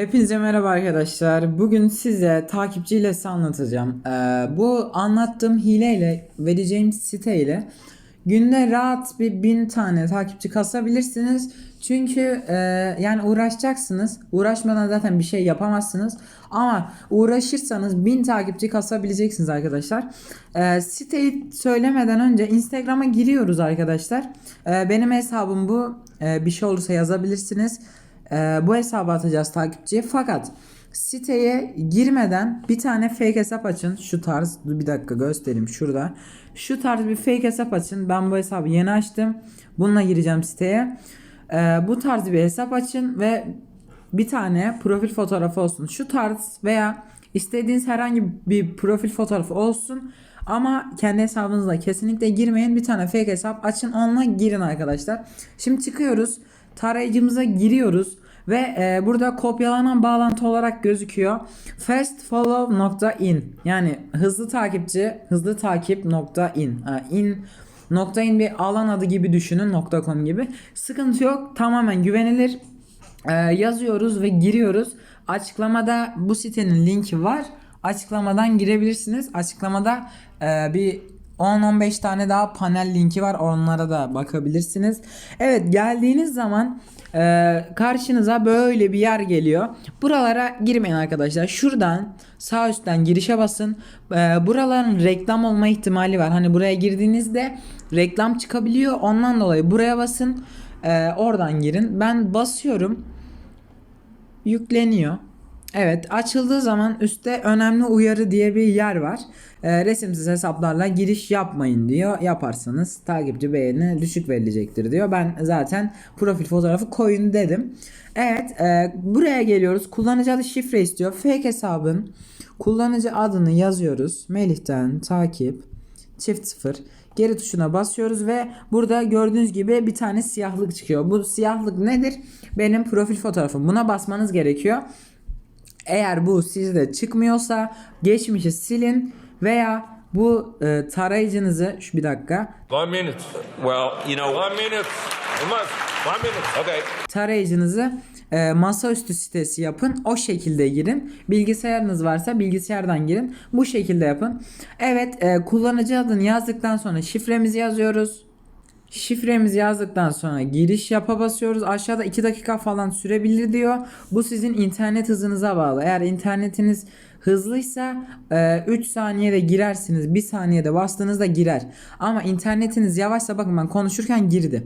Hepinize merhaba arkadaşlar. Bugün size takipçi hilesi anlatacağım. Ee, bu anlattığım hileyle vereceğim siteyle günde rahat bir bin tane takipçi kasabilirsiniz. Çünkü e, yani uğraşacaksınız. Uğraşmadan zaten bir şey yapamazsınız. Ama uğraşırsanız bin takipçi kasabileceksiniz arkadaşlar. Ee, siteyi söylemeden önce Instagram'a giriyoruz arkadaşlar. Ee, benim hesabım bu. Ee, bir şey olursa yazabilirsiniz. Ee, bu hesabı atacağız takipçiye. Fakat siteye girmeden bir tane fake hesap açın. Şu tarz bir dakika göstereyim şurada. Şu tarz bir fake hesap açın. Ben bu hesabı yeni açtım. Bununla gireceğim siteye. Ee, bu tarz bir hesap açın ve bir tane profil fotoğrafı olsun. Şu tarz veya istediğiniz herhangi bir profil fotoğrafı olsun. Ama kendi hesabınızla kesinlikle girmeyin. Bir tane fake hesap açın. Onunla girin arkadaşlar. Şimdi çıkıyoruz. Tarayıcımıza giriyoruz. Ve e, burada kopyalanan bağlantı olarak gözüküyor. fastfollow.in yani hızlı takipçi hızlı takip in. Ha, in in bir alan adı gibi düşünün com gibi. Sıkıntı yok. Tamamen güvenilir. E, yazıyoruz ve giriyoruz. Açıklamada bu sitenin linki var. Açıklamadan girebilirsiniz. Açıklamada e, bir 10-15 tane daha panel linki var. Onlara da bakabilirsiniz. Evet geldiğiniz zaman e, karşınıza böyle bir yer geliyor. Buralara girmeyin arkadaşlar. Şuradan sağ üstten girişe basın. E, buraların reklam olma ihtimali var. Hani buraya girdiğinizde reklam çıkabiliyor. Ondan dolayı buraya basın. E, oradan girin. Ben basıyorum. Yükleniyor. Evet açıldığı zaman üstte önemli uyarı diye bir yer var. Ee, resimsiz hesaplarla giriş yapmayın diyor. Yaparsanız takipçi beğeni düşük verilecektir diyor. Ben zaten profil fotoğrafı koyun dedim. Evet e, buraya geliyoruz. Kullanıcı adı şifre istiyor. Fake hesabın kullanıcı adını yazıyoruz. Melih'ten takip çift sıfır geri tuşuna basıyoruz ve burada gördüğünüz gibi bir tane siyahlık çıkıyor. Bu siyahlık nedir? Benim profil fotoğrafım. Buna basmanız gerekiyor. Eğer bu sizde çıkmıyorsa geçmişi silin veya bu e, tarayıcınızı şu bir dakika One minute. Well, you know, One minute. Olmaz. One minute. Okay. tarayıcınızı e, masaüstü sitesi yapın. O şekilde girin. Bilgisayarınız varsa bilgisayardan girin. Bu şekilde yapın. Evet e, kullanıcı adını yazdıktan sonra şifremizi yazıyoruz. Şifremizi yazdıktan sonra giriş yapa basıyoruz. Aşağıda 2 dakika falan sürebilir diyor. Bu sizin internet hızınıza bağlı. Eğer internetiniz hızlıysa 3 saniyede girersiniz. 1 saniyede bastığınızda girer. Ama internetiniz yavaşsa bakın ben konuşurken girdi.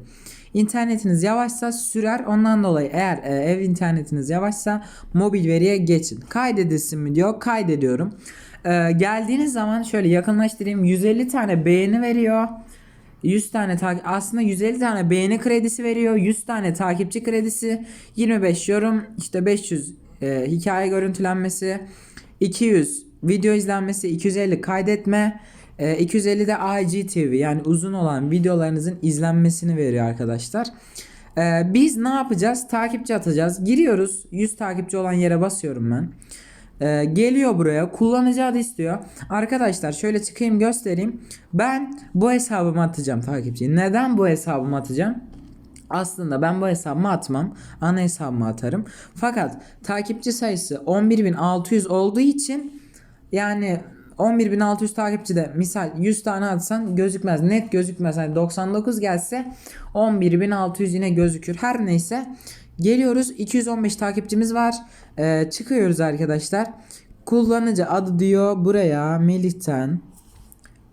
İnternetiniz yavaşsa sürer. Ondan dolayı eğer e, ev internetiniz yavaşsa mobil veriye geçin. Kaydedilsin mi diyor. Kaydediyorum. E, geldiğiniz zaman şöyle yakınlaştırayım. 150 tane beğeni veriyor. 100 tane takip aslında 150 tane beğeni kredisi veriyor. 100 tane takipçi kredisi, 25 yorum, işte 500 e, hikaye görüntülenmesi, 200 video izlenmesi, 250 kaydetme, e, 250 de IGTV yani uzun olan videolarınızın izlenmesini veriyor arkadaşlar. E, biz ne yapacağız? Takipçi atacağız. Giriyoruz. 100 takipçi olan yere basıyorum ben. Ee, geliyor buraya kullanıcı adı istiyor. Arkadaşlar şöyle çıkayım göstereyim. Ben bu hesabımı atacağım takipçiyi. Neden bu hesabımı atacağım? Aslında ben bu hesabımı atmam. Ana hesabımı atarım. Fakat takipçi sayısı 11.600 olduğu için yani 11.600 takipçide misal 100 tane atsan gözükmez. Net gözükmez. Hani 99 gelse 11.600 yine gözükür. Her neyse geliyoruz. 215 takipçimiz var. Ee, çıkıyoruz arkadaşlar. Kullanıcı adı diyor buraya Melih'ten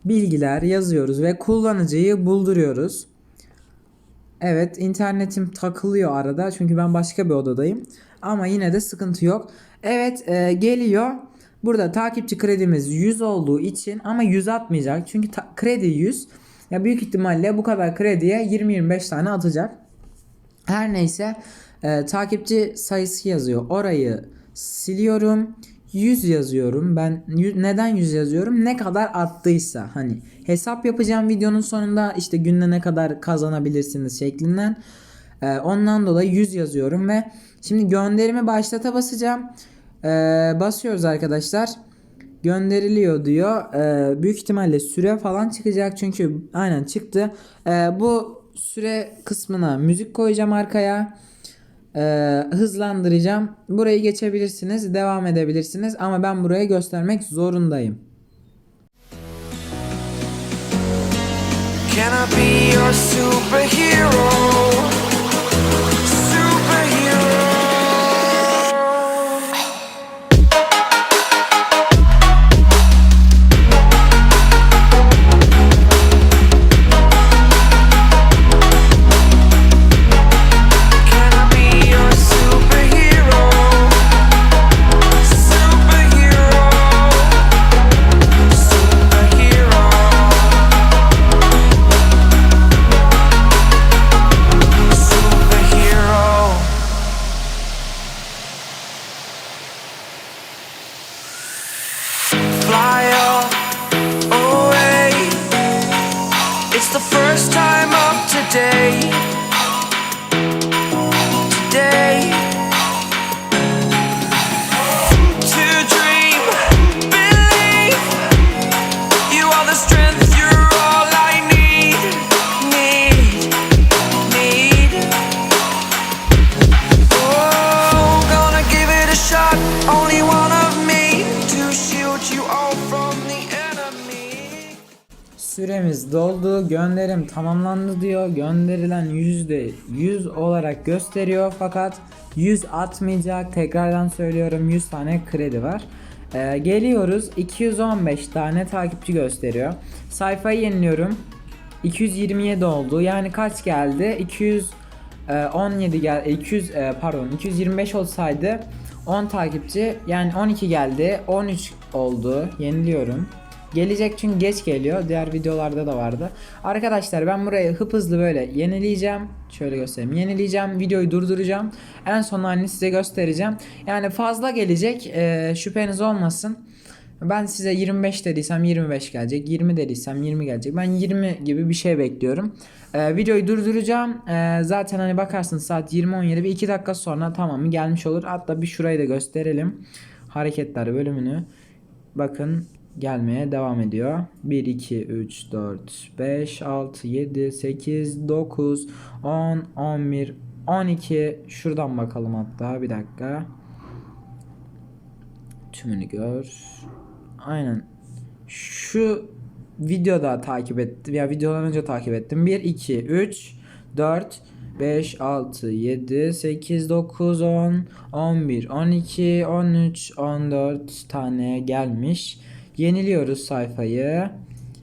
bilgiler yazıyoruz ve kullanıcıyı bulduruyoruz. Evet internetim takılıyor arada çünkü ben başka bir odadayım. Ama yine de sıkıntı yok. Evet e, geliyor. Burada takipçi kredimiz 100 olduğu için ama 100 atmayacak. Çünkü kredi 100. Ya büyük ihtimalle bu kadar krediye 20-25 tane atacak. Her neyse e, takipçi sayısı yazıyor. Orayı siliyorum. 100 yazıyorum. Ben neden 100 yazıyorum? Ne kadar attıysa hani hesap yapacağım videonun sonunda işte günde ne kadar kazanabilirsiniz şeklinden. E, ondan dolayı 100 yazıyorum ve şimdi gönderimi başlata basacağım. E, basıyoruz arkadaşlar. Gönderiliyor diyor. E, büyük ihtimalle süre falan çıkacak çünkü aynen çıktı. E, bu süre kısmına müzik koyacağım arkaya. E, hızlandıracağım. Burayı geçebilirsiniz, devam edebilirsiniz ama ben buraya göstermek zorundayım. Can I be your superhero? First time today. Today. Süremiz doldu. Gönderim tamamlandı diyor. Gönderilen %100 olarak gösteriyor fakat 100 atmayacak. Tekrardan söylüyorum 100 tane kredi var. Ee, geliyoruz 215 tane takipçi gösteriyor. Sayfayı yeniliyorum. 227 oldu. Yani kaç geldi? 217 gel 200 e, pardon 225 olsaydı 10 takipçi yani 12 geldi. 13 oldu. Yeniliyorum. Gelecek çünkü geç geliyor. Diğer videolarda da vardı. Arkadaşlar ben burayı hıp hızlı böyle yenileyeceğim. Şöyle göstereyim. Yenileyeceğim. Videoyu durduracağım. En son halini size göstereceğim. Yani fazla gelecek. Ee, şüpheniz olmasın. Ben size 25 dediysem 25 gelecek. 20 dediysem 20 gelecek. Ben 20 gibi bir şey bekliyorum. Ee, videoyu durduracağım. Ee, zaten hani bakarsınız saat 20.17 bir 2 dakika sonra tamamı gelmiş olur. Hatta bir şurayı da gösterelim. Hareketler bölümünü. Bakın gelmeye devam ediyor. 1, 2, 3, 4, 5, 6, 7, 8, 9, 10, 11, 12. Şuradan bakalım hatta bir dakika. Tümünü gör. Aynen. Şu videoda takip ettim. Ya videodan önce takip ettim. 1, 2, 3, 4, 5, 6, 7, 8, 9, 10, 11, 12, 13, 14 tane gelmiş. Yeniliyoruz sayfayı.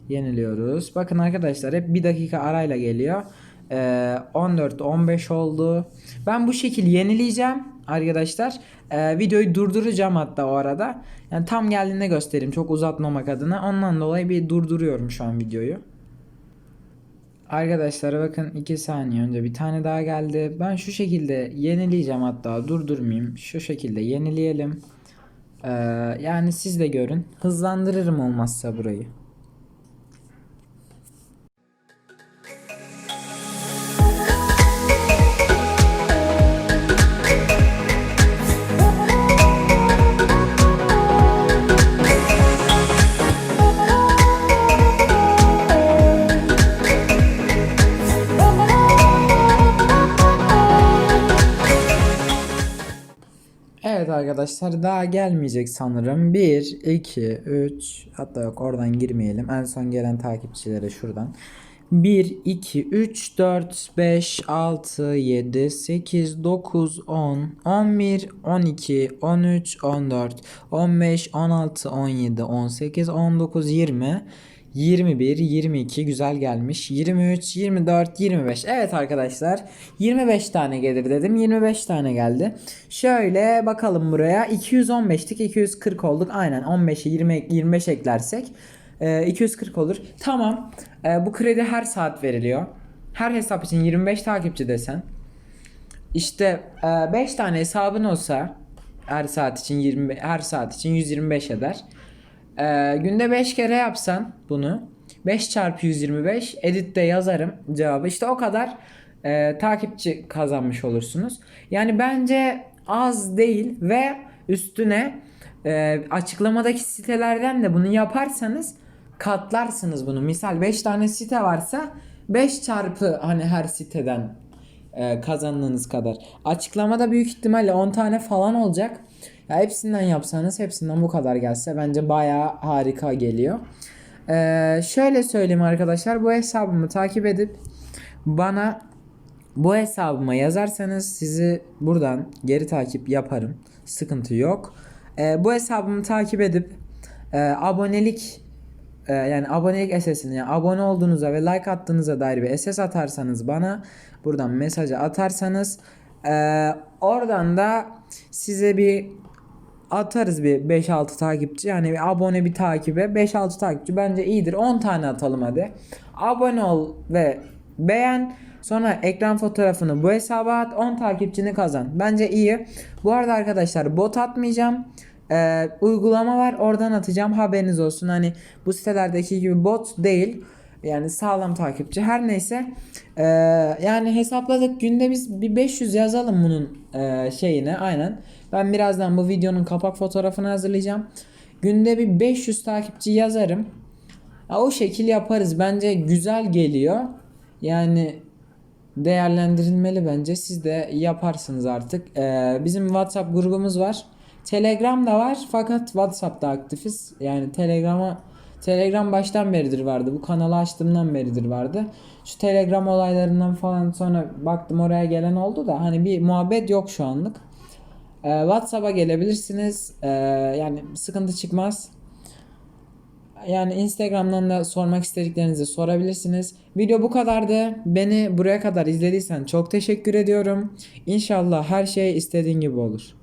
Yeniliyoruz. Bakın arkadaşlar hep bir dakika arayla geliyor. Ee, 14 15 oldu. Ben bu şekil yenileyeceğim arkadaşlar. Ee, videoyu durduracağım hatta o arada. Yani tam geldiğinde göstereyim çok uzatmamak adına. Ondan dolayı bir durduruyorum şu an videoyu. Arkadaşlar bakın 2 saniye önce bir tane daha geldi. Ben şu şekilde yenileyeceğim hatta durdurmayayım. Şu şekilde yenileyelim. Ee, yani siz de görün. Hızlandırırım olmazsa burayı. Arkadaşlar daha gelmeyecek sanırım. 1, 2, 3 hatta yok oradan girmeyelim. En son gelen takipçilere şuradan. 1, 2, 3, 4, 5, 6, 7, 8, 9, 10, 11, 12, 13, 14, 15, 16, 17, 18, 19, 20, 21, 22 güzel gelmiş. 23, 24, 25. Evet arkadaşlar 25 tane gelir dedim. 25 tane geldi. Şöyle bakalım buraya. 215'tik 240 olduk. Aynen 15'e 20 25 eklersek e, 240 olur. Tamam. E, bu kredi her saat veriliyor. Her hesap için 25 takipçi desen. İşte 5 tane hesabın olsa her saat için 20 her saat için 125 eder. Ee, günde 5 kere yapsan bunu 5 çarpı 125 editte yazarım cevabı işte o kadar e, takipçi kazanmış olursunuz. Yani bence az değil ve üstüne e, açıklamadaki sitelerden de bunu yaparsanız katlarsınız bunu. Misal 5 tane site varsa 5 çarpı hani her siteden e, kazandığınız kadar. Açıklamada büyük ihtimalle 10 tane falan olacak. Ya hepsinden yapsanız hepsinden bu kadar gelse bence bayağı harika geliyor. Ee, şöyle söyleyeyim arkadaşlar bu hesabımı takip edip bana bu hesabıma yazarsanız sizi buradan geri takip yaparım. Sıkıntı yok. Ee, bu hesabımı takip edip e, abonelik e, yani abonelik SS'ini yani abone olduğunuza ve like attığınıza dair bir SS atarsanız bana buradan mesajı atarsanız e, oradan da size bir atarız bir 5-6 takipçi. Yani bir abone bir takibe. 5-6 takipçi bence iyidir. 10 tane atalım hadi. Abone ol ve beğen. Sonra ekran fotoğrafını bu hesaba at. 10 takipçini kazan. Bence iyi. Bu arada arkadaşlar bot atmayacağım. Ee, uygulama var. Oradan atacağım. Haberiniz olsun. Hani bu sitelerdeki gibi bot değil yani sağlam takipçi. Her neyse Ee, yani hesapladık. Günde biz bir 500 yazalım bunun e, şeyine. Aynen. Ben birazdan bu videonun kapak fotoğrafını hazırlayacağım. Günde bir 500 takipçi yazarım. Ha, o şekil yaparız. Bence güzel geliyor. Yani değerlendirilmeli bence. Siz de yaparsınız artık. Ee, bizim WhatsApp grubumuz var. Telegram da var. Fakat WhatsApp'ta aktifiz. Yani Telegram'a Telegram baştan beridir vardı. Bu kanalı açtığımdan beridir vardı. Şu Telegram olaylarından falan sonra baktım oraya gelen oldu da hani bir muhabbet yok şu anlık. Ee, WhatsApp'a gelebilirsiniz. Ee, yani sıkıntı çıkmaz. Yani Instagram'dan da sormak istediklerinizi sorabilirsiniz. Video bu kadardı. Beni buraya kadar izlediysen çok teşekkür ediyorum. İnşallah her şey istediğin gibi olur.